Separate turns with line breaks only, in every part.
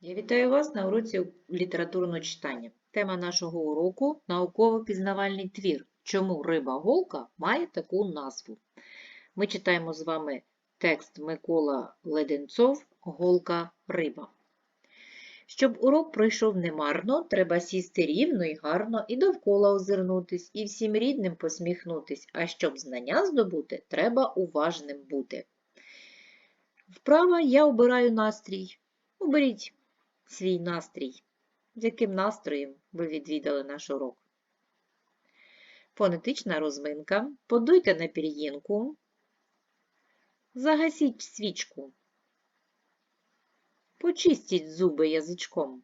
Я вітаю вас на уроці літературного читання. Тема нашого уроку науково-пізнавальний твір. Чому риба-голка має таку назву? Ми читаємо з вами текст Микола Леденцов Голка риба. Щоб урок пройшов немарно, треба сісти рівно і гарно, і довкола озирнутись, і всім рідним посміхнутись, а щоб знання здобути, треба уважним бути. Вправа я обираю настрій. Оберіть свій настрій. З яким настроєм ви відвідали наш урок? Фонетична розминка. Подуйте на пір'їнку. Загасіть свічку. Почистіть зуби язичком.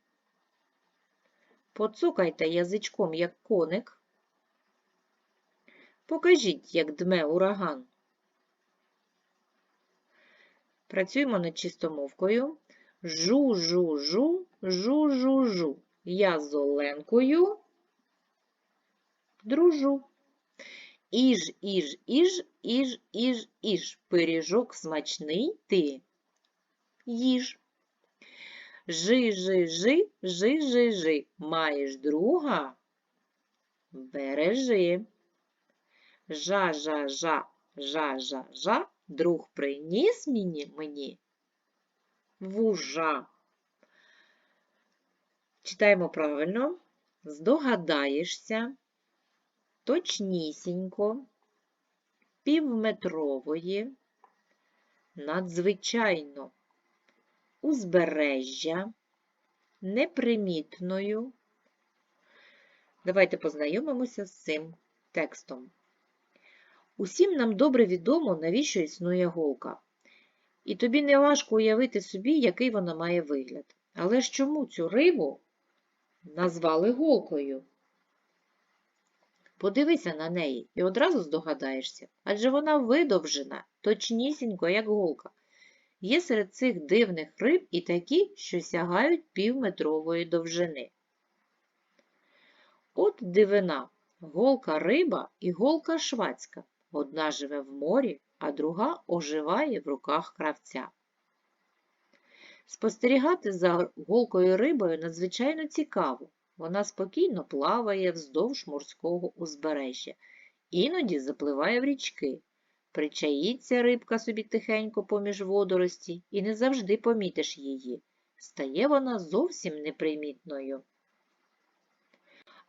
Поцукайте язичком, як коник. Покажіть, як дме ураган. Працюємо над чистомовкою. Жу-жу-жу, жу-жу-жу. Я з Оленкою дружу. Іж, іж, іж, іж, іж, іж. Пиріжок смачний ти. Їж. Жи, жи, жи, жи, жи, жи. Маєш друга? Бережи. Жа, жа, жа, жа, жа, жа. Друг приніс мені мені вужа. Читаємо правильно. Здогадаєшся точнісінько, півметрової, надзвичайно узбережжя, непримітною. Давайте познайомимося з цим текстом. Усім нам добре відомо, навіщо існує голка. І тобі не важко уявити собі, який вона має вигляд. Але ж чому цю рибу назвали голкою? Подивися на неї і одразу здогадаєшся, адже вона видовжена, точнісінько, як голка. Є серед цих дивних риб і такі, що сягають півметрової довжини. От дивина, голка риба і голка швацька. Одна живе в морі, а друга оживає в руках кравця. Спостерігати за голкою рибою надзвичайно цікаво. Вона спокійно плаває вздовж морського узбережжя, іноді запливає в річки. Причаїться рибка собі тихенько поміж водорості і не завжди помітиш її. Стає вона зовсім непримітною.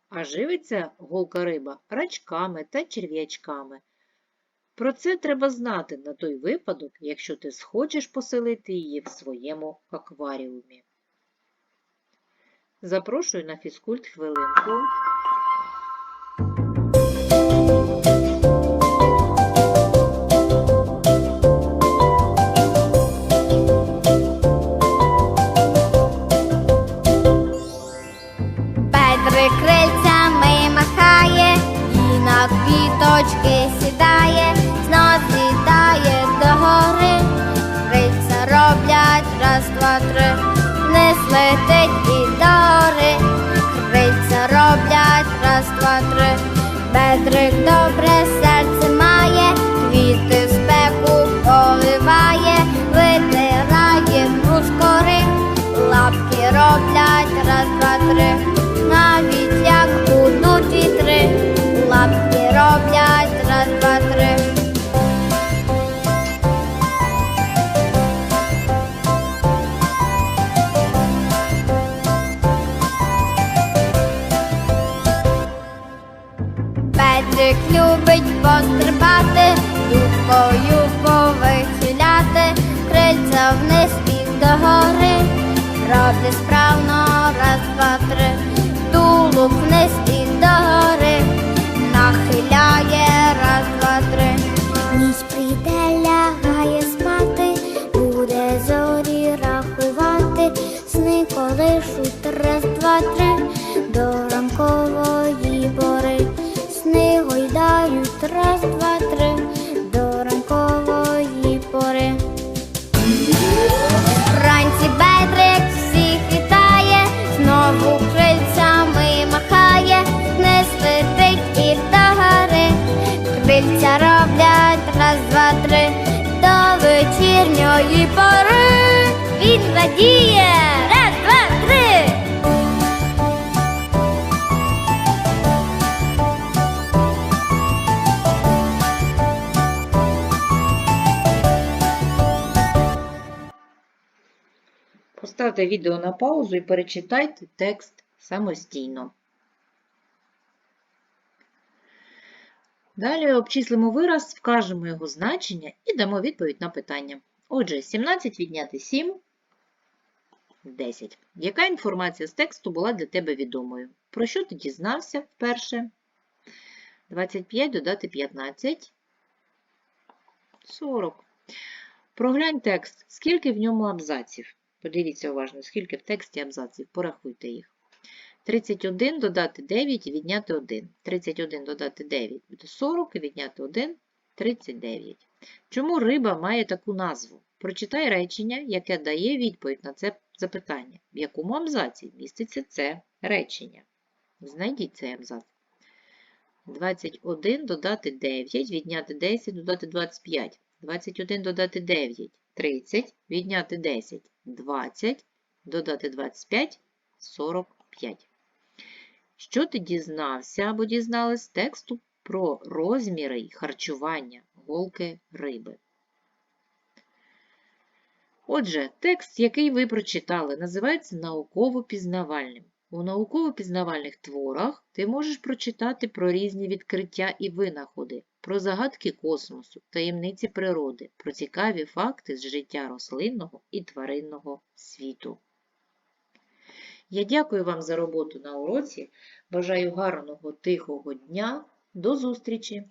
А живиться голка риба рачками та черв'ячками. Про це треба знати на той випадок, якщо ти схочеш поселити її в своєму акваріумі. Запрошую на фізкульт хвилинку.
Петрик добре серце має, квіти в спеку поливає, витирає брускори, лапки роблять раз, два, три. Навіть як будуть вітри, лапки роблять раз, два, три. Петрик любить пострибати, дубкою повихиляти, крильця вниз і догори, роблять справно раз, два, три, тулуб вниз і догори, нахиляє раз, два, три. Ніч прийде, лягає спати, буде зорі рахувати, сни колишуть раз, два, три, до ранкової тої пори він радіє раз, два, три.
Поставте відео на паузу і перечитайте текст самостійно. Далі обчислимо вираз, вкажемо його значення і дамо відповідь на питання. Отже, 17 відняти 7 10. Яка інформація з тексту була для тебе відомою? Про що ти дізнався вперше? 25 додати 15 40. Проглянь текст. Скільки в ньому абзаців? Подивіться уважно, скільки в тексті абзаців. Порахуйте їх. 31 додати 9 і відняти 1. 31 додати 9 буде 40 і відняти 1 39. Чому риба має таку назву? Прочитай речення, яке дає відповідь на це запитання. В якому абзаці міститься це речення? Знайдіть цей абзац. 21 додати 9, відняти 10, додати 25. 21 додати 9 30, відняти 10 20, додати 25 45. Що ти дізнався або дізналась з тексту про розміри й харчування голки риби? Отже, текст, який ви прочитали, називається науково-пізнавальним. У науково-пізнавальних творах ти можеш прочитати про різні відкриття і винаходи, про загадки космосу, таємниці природи, про цікаві факти з життя рослинного і тваринного світу. Я дякую вам за роботу на уроці. Бажаю гарного тихого дня. До зустрічі!